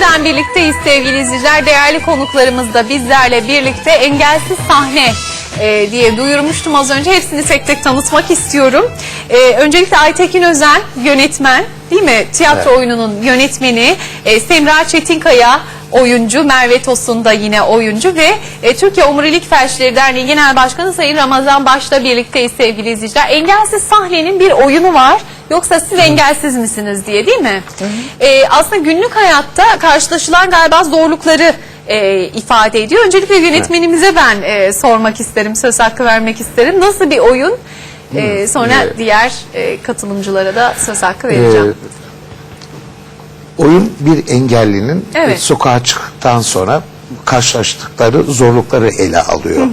yeniden birlikteyiz sevgili izleyiciler. Değerli konuklarımız da bizlerle birlikte engelsiz sahne e, diye duyurmuştum az önce. Hepsini tek tek tanıtmak istiyorum. E, öncelikle Aytekin Özen yönetmen değil mi? Tiyatro Evet. oyununun yönetmeni. E, Semra Çetinkaya oyuncu, Merve Tosun da yine oyuncu ve e, Türkiye Omurilik Felçleri Derneği Genel Başkanı Sayın Ramazan Baş'la birlikteyiz sevgili izleyiciler. Engelsiz sahnenin bir oyunu var. Yoksa siz engelsiz misiniz diye değil mi? E, aslında günlük hayatta karşılaşılan galiba zorlukları e, ifade ediyor. Öncelikle yönetmenimize ben e, sormak isterim, söz hakkı vermek isterim. Nasıl bir oyun? E, sonra Evet. diğer e, katılımcılara da söz hakkı vereceğim. Ee, oyun bir engellinin Evet. e, sokağa çıktıktan sonra karşılaştıkları zorlukları ele alıyor.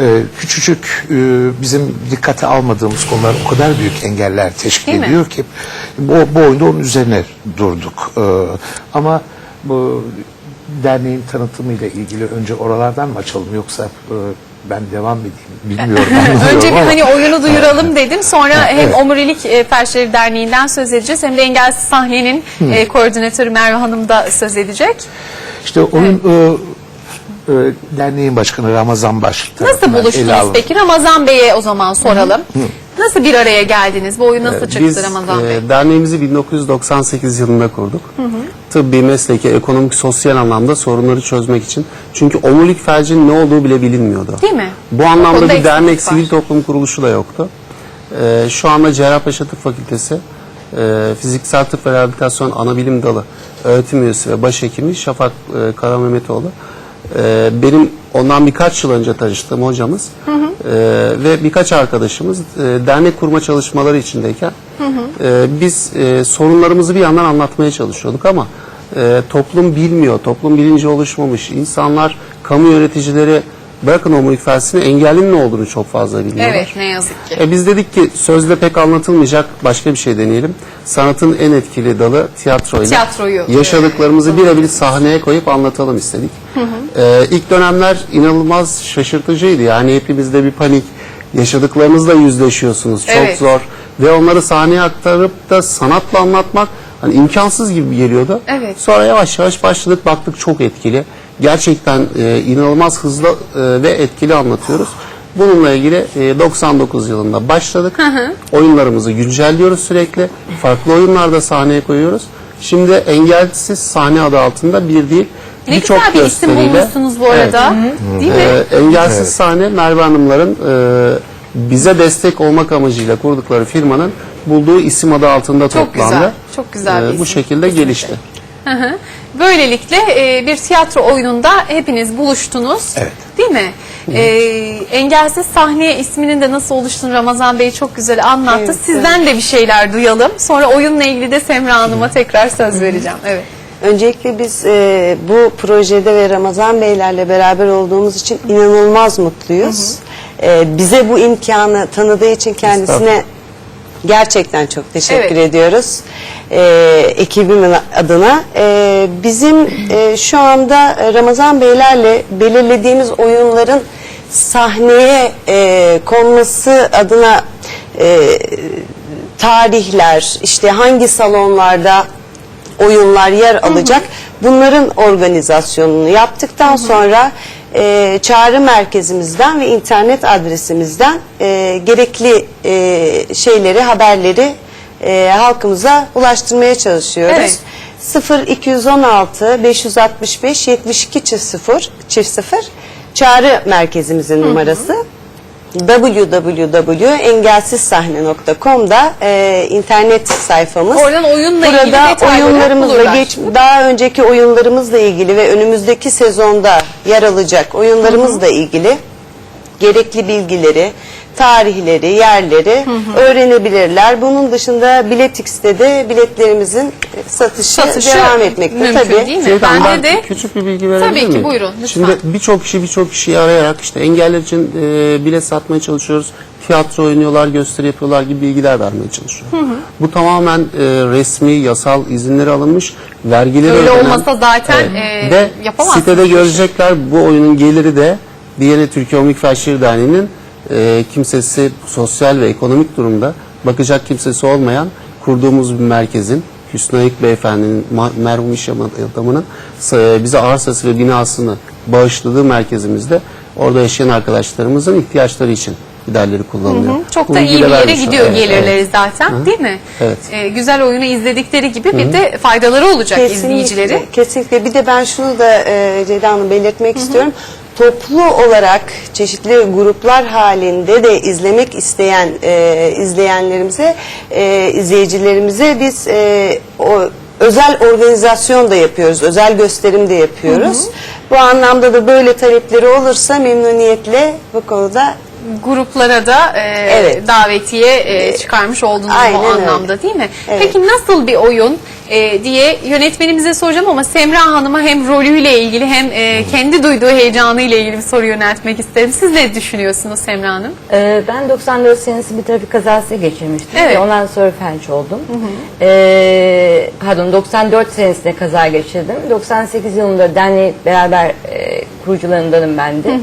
Ee, küçücük e, bizim dikkate almadığımız konular o kadar büyük engeller teşkil Değil mi? ediyor ki bu, bu oyunda onun üzerine durduk. Ee, ama bu derneğin tanıtımıyla ilgili önce oralardan mı açalım yoksa e, ben devam edeyim bilmiyorum. Önce bir ama- hani oyunu duyuralım dedim. Sonra hem evet. Omurilik e, Felçleri Derneği'nden söz edeceğiz hem de Engelsiz Sahne'nin koordinatörü Merve Hanım da söz edecek. İşte oyun e, e, derneğin başkanı Ramazan Baş Nasıl buluştunuz peki? Ramazan Bey'e o zaman soralım. Nasıl bir araya geldiniz? Bu oyun nasıl çıktı Biz Ramazan e, Bey? derneğimizi 1998 yılında kurduk. Tıbbi, mesleki, ekonomik, sosyal anlamda sorunları çözmek için. Çünkü omurilik felcinin ne olduğu bile bilinmiyordu. Değil mi? Bu anlamda bir dernek, var. sivil toplum kuruluşu da yoktu. E, şu anda Cerrahpaşa Tıp Fakültesi e, Fiziksel Tıp ve Rehabilitasyon Anabilim Dalı öğretim üyesi ve başhekimi Şafak e, Karamehmetoğlu. E, benim ondan birkaç yıl önce tanıştığım hocamız e, ve birkaç arkadaşımız e, dernek kurma çalışmaları içindeyken e, biz e, sorunlarımızı bir yandan anlatmaya çalışıyorduk ama e, toplum bilmiyor, toplum bilinci oluşmamış, insanlar, kamu yöneticileri bırakın omurilik felsini engellinin ne olduğunu çok fazla bilmiyorlar. Evet ne yazık ki. E biz dedik ki sözde pek anlatılmayacak başka bir şey deneyelim. Sanatın en etkili dalı tiyatroyla. Tiyatroyu. Yaşadıklarımızı birebir sahneye koyup anlatalım istedik. E, ilk dönemler inanılmaz şaşırtıcıydı. Yani hepimizde bir panik. Yaşadıklarınızla yüzleşiyorsunuz. Çok Evet. zor. Ve onları sahneye aktarıp da sanatla anlatmak hani imkansız gibi geliyordu. Evet. Sonra yavaş yavaş başladık baktık çok etkili. Gerçekten e, inanılmaz hızlı e, ve etkili anlatıyoruz. Bununla ilgili e, 99 yılında başladık. Oyunlarımızı güncelliyoruz sürekli. Farklı oyunlarda sahneye koyuyoruz. Şimdi Engelsiz Sahne adı altında bir değil Ne birçok güzel bir isim gösteriyle bulmuşsunuz bu arada. Değil mi? e, Engelsiz Sahne Merve Hanımların e, bize destek olmak amacıyla kurdukları firmanın bulduğu isim adı altında Çok toplandı. güzel, çok güzel bir E, isim. Bu şekilde gelişti. Hı hı. Böylelikle e, bir tiyatro oyununda hepiniz buluştunuz. Evet. Değil mi? E, engelsiz sahne isminin de nasıl oluştuğunu Ramazan Bey çok güzel anlattı. Evet, Sizden de bir şeyler duyalım. Sonra oyunla ilgili de Semra Hanım'a tekrar söz vereceğim. Evet. Öncelikle biz e, bu projede ve Ramazan Beylerle beraber olduğumuz için inanılmaz mutluyuz. E, bize bu imkanı tanıdığı için kendisine gerçekten çok teşekkür Evet. ediyoruz. E, ekibimin adına. E, bizim e, şu anda Ramazan Beylerle belirlediğimiz oyunların sahneye e, konması adına e, tarihler, işte hangi salonlarda oyunlar yer alacak. Bunların organizasyonunu yaptıktan sonra e, çağrı merkezimizden ve internet adresimizden e, gerekli e, şeyleri, haberleri e, halkımıza ulaştırmaya çalışıyoruz. 0216 565 72 çift 0 çift 0 çağrı merkezimizin numarası www.engelsizsahne.com'da e, internet sayfamız. Oradan oyunla ilgili Burada oyunlarımızla bulurlar. geç, daha önceki oyunlarımızla ilgili ve önümüzdeki sezonda yer alacak oyunlarımızla ilgili gerekli bilgileri, tarihleri, yerleri öğrenebilirler. Bunun dışında Biletix'te de biletlerimizin satışı, Satışı devam etmekte mümkün tabii. değil mi? Bence ben de küçük bir bilgi verebilir Tabii ki, miyim? buyurun, lütfen. Şimdi birçok kişi birçok kişiyi arayarak işte engeller için e, bilet satmaya çalışıyoruz. Tiyatro oynuyorlar, gösteri yapıyorlar gibi bilgiler vermeye çalışıyor. Bu tamamen e, resmi, yasal izinleri alınmış, vergileri Öyle ödenen. olmasa zaten, e, Ve yapamazsınız sitede görecekler bu oyunun geliri de Diyanet Türkiye Omik Felçleri Derneği'nin e, kimsesi sosyal ve ekonomik durumda bakacak kimsesi olmayan kurduğumuz bir merkezin Hüsnü Ayık Beyefendi'nin merhum iş adamının sa- bize arsası ve binasını bağışladığı merkezimizde orada yaşayan arkadaşlarımızın ihtiyaçları için giderleri kullanılıyor. Çok Bu da iyi bir yere gidiyor. Evet, gelirleri evet. zaten değil mi? Evet. Ee, güzel oyunu izledikleri gibi bir de faydaları olacak izleyicileri. Kesinlikle. Bir de ben şunu da e, Ceyda Hanım belirtmek istiyorum. Toplu olarak çeşitli gruplar halinde de izlemek isteyen e, izleyenlerimize, e, izleyicilerimize biz e, o özel organizasyon da yapıyoruz, özel gösterim de yapıyoruz. Bu anlamda da böyle talepleri olursa memnuniyetle bu konuda gruplara da e, Evet. davetiye e, çıkarmış oldunuz Aynen bu öyle. anlamda değil mi? Evet. Peki nasıl bir oyun e, diye yönetmenimize soracağım ama Semra Hanım'a hem rolüyle ilgili hem e, kendi duyduğu heyecanıyla ilgili bir soru yöneltmek isterim. Siz ne düşünüyorsunuz Semra Hanım? Ee, ben 94 senesi bir trafik kazası geçirmiştim. Evet. Ve ondan sonra felç oldum. Ee, pardon 94 senesinde kaza geçirdim. 98 yılında derneği beraber e, kurucularındanım ben de.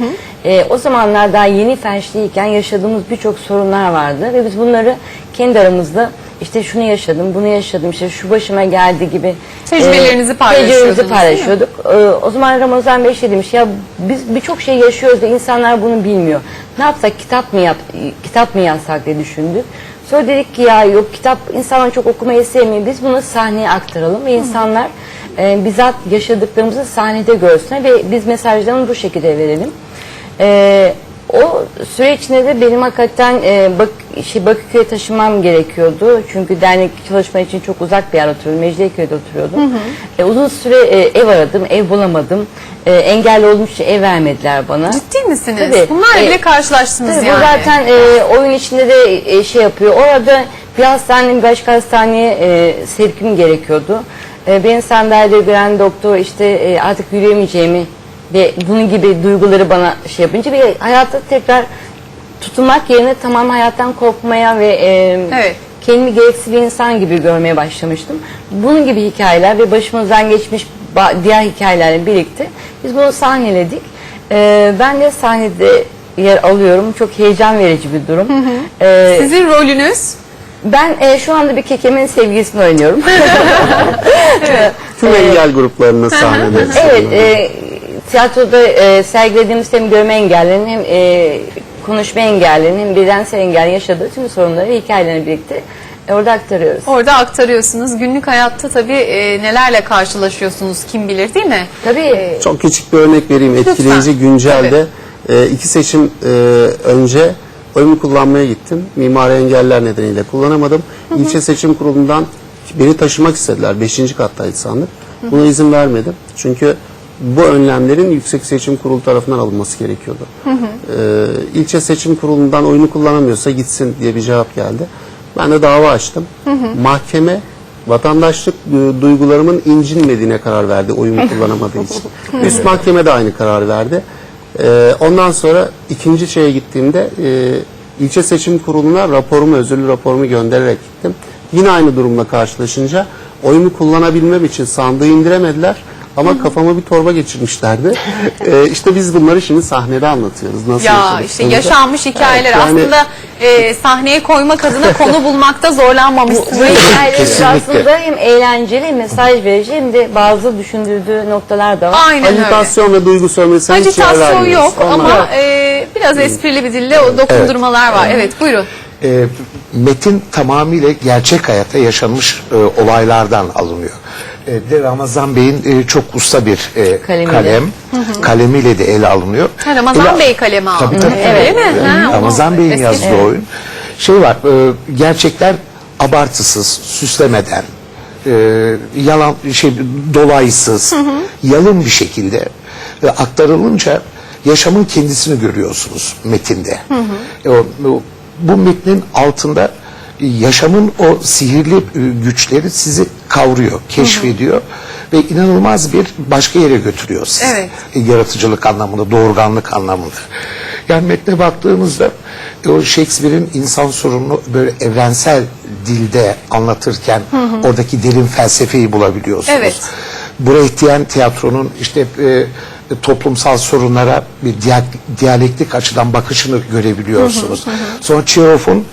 Ee, o zamanlar daha yeni felçliyken yaşadığımız birçok sorunlar vardı. Ve biz bunları kendi aramızda işte şunu yaşadım, bunu yaşadım, işte şu başıma geldi gibi Tecrübelerinizi paylaşıyordunuz, tecrübelerimizi paylaşıyorduk. Ee, o zaman Ramazan Bey şey demiş ya biz birçok şey yaşıyoruz ve insanlar bunu bilmiyor. Ne yapsak kitap mı yap kitap mı yazsak diye düşündük. Sonra dedik ki ya yok kitap insanlar çok okumayı sevmiyor. Biz bunu sahneye aktaralım ve insanlar e, bizzat yaşadıklarımızı sahnede görsün ve biz mesajlarını bu şekilde verelim. E, o süre içinde de benim hakikaten e, bak, şey, Bakırköy'e taşınmam gerekiyordu. Çünkü dernek çalışma için çok uzak bir yer oturuyordum. Mecidiyeköy'de oturuyordum. E, uzun süre e, ev aradım, ev bulamadım. E, engelli olduğum için ev vermediler bana. Ciddi misiniz? Tabii. Bunlarla E, bile karşılaştınız Tabii yani. Bu zaten e, oyun içinde de e, şey yapıyor. Orada bir hastaneye bir başka hastaneye e, sevkim gerekiyordu. E, beni sandalyede gören doktor işte e, artık yürüyemeyeceğimi ve bunun gibi duyguları bana şey yapınca ve hayata tekrar tutunmak yerine tamam hayattan korkmaya ve e, Evet. kendimi gereksiz bir insan gibi görmeye başlamıştım. Bunun gibi hikayeler ve başımızdan geçmiş diğer hikayelerle birlikte biz bunu sahneledik. Ee, ben de sahnede yer alıyorum. Çok heyecan verici bir durum. Ee, Sizin rolünüz ben e, şu anda bir kekemin sevgilisini oynuyorum. Tüm engel gruplarının sahnede. evet, e, tiyatroda e, sergilediğimiz hem görme engellerinin hem e, konuşma engellerinin bedensel engellerin yaşadığı tüm sorunları ve hikayelerini birlikte e, orada aktarıyoruz. orada aktarıyorsunuz. Günlük hayatta tabii e, nelerle karşılaşıyorsunuz kim bilir değil mi? Tabii Çok küçük bir örnek vereyim. Etkileyici Lütfen. güncelde e, iki seçim e, önce oyumu kullanmaya gittim. Mimari engeller nedeniyle kullanamadım. İlçe seçim kurulundan beni taşımak istediler. Beşinci kattaydı sandık. Buna izin vermedim. Çünkü bu önlemlerin Yüksek Seçim Kurulu tarafından alınması gerekiyordu. E, ilçe seçim kurulundan oyunu kullanamıyorsa gitsin diye bir cevap geldi. Ben de dava açtım. Mahkeme vatandaşlık e, duygularımın incinmediğine karar verdi oyumu kullanamadığı için. Üst mahkeme de aynı karar verdi. E, ondan sonra ikinci şeye gittiğimde e, ilçe seçim kuruluna raporumu, özürlü raporumu göndererek gittim. Yine aynı durumla karşılaşınca oyumu kullanabilmem için sandığı indiremediler. Ama kafama bir torba geçirmişlerdi. e, işte biz bunları şimdi sahnede anlatıyoruz. Nasıl Ya işte yaşanmış hikayeler Evet, yani- aslında e, sahneye koymak adına konu bulmakta zorlanmamışsınız. Bu hikayelerimiz Kesinlikle. aslında hem eğlenceli hem mesaj verici hem de bazı düşündürdüğü noktalar da var. Aynen öyle. Ajitasyon ve duygu sömürüsüne hiç yer vermiyoruz. yok Onlar- ama e, biraz esprili bir dille o dokundurmalar var. Evet buyurun. E, metin tamamıyla gerçek hayatta yaşanmış e, olaylardan alınıyor. E, de Ramazan Bey'in e, çok usta bir e, Kalemiyle. kalem, kalemiyle de ele alınıyor. Ha, Ramazan Ele- Bey kaleme aldı. Tabii, tabii. Evet. Değil mi? Ha, Ramazan Bey'in yazdığı Evet. oyun. Şey var, e, gerçekler abartısız, süslemeden, e, yalan şey dolaysız, yalın bir şekilde e, aktarılınca yaşamın kendisini görüyorsunuz metinde. E, o- o- bu metnin altında yaşamın o sihirli e, güçleri sizi kavruyor, keşfediyor ve inanılmaz bir başka yere götürüyor sizi. Evet. E, yaratıcılık anlamında, doğurganlık anlamında. Yani metne baktığımızda e, o Shakespeare'in insan sorununu böyle evrensel dilde anlatırken oradaki derin felsefeyi bulabiliyorsunuz. Evet. Brechtian tiyatronun işte e, toplumsal sorunlara bir diya- diyalektik açıdan bakışını görebiliyorsunuz. Sonra Çehov'un